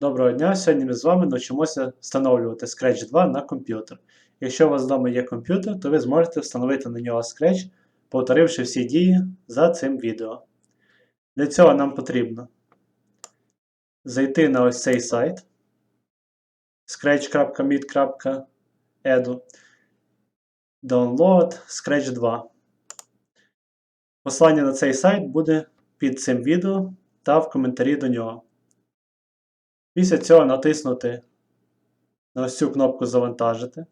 Доброго дня! Сьогодні ми з вами навчимося встановлювати Scratch 2 на комп'ютер. Якщо у вас вдома є комп'ютер, то ви зможете встановити на нього Scratch, повторивши всі дії за цим відео. Для цього нам потрібно зайти на ось цей сайт scratch.meet.edu Download Scratch 2. Посилання на цей сайт буде під цим відео та в коментарі до нього. Після цього натиснути на ось цю кнопку Завантажити.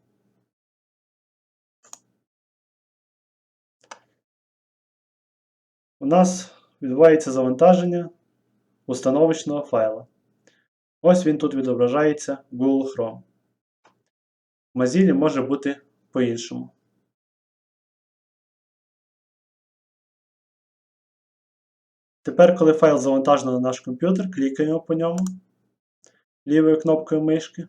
У нас відбувається завантаження установочного файла. Ось він тут відображається Google Chrome. В Mozilla може бути по-іншому. Тепер, коли файл завантажено на наш комп'ютер, клікаємо по ньому лівою кнопкою мишки.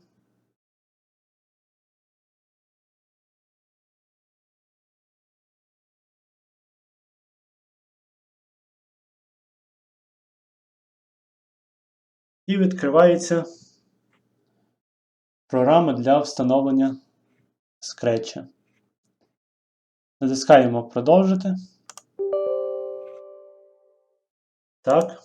І відкривається програма для встановлення скретча. Натискаємо Продовжити. Так.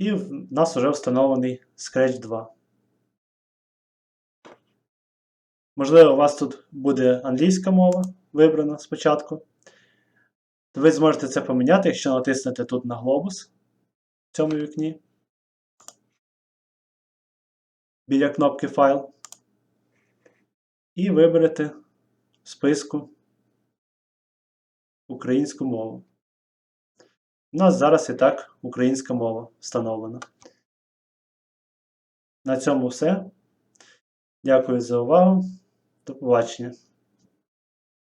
І в нас вже встановлений Scratch 2. Можливо, у вас тут буде англійська мова вибрана спочатку. Ви зможете це поміняти, якщо натиснете тут на глобус в цьому вікні. Біля кнопки Файл. І виберете в списку українську мову. У нас зараз і так українська мова встановлена. На цьому все. Дякую за увагу. До побачення.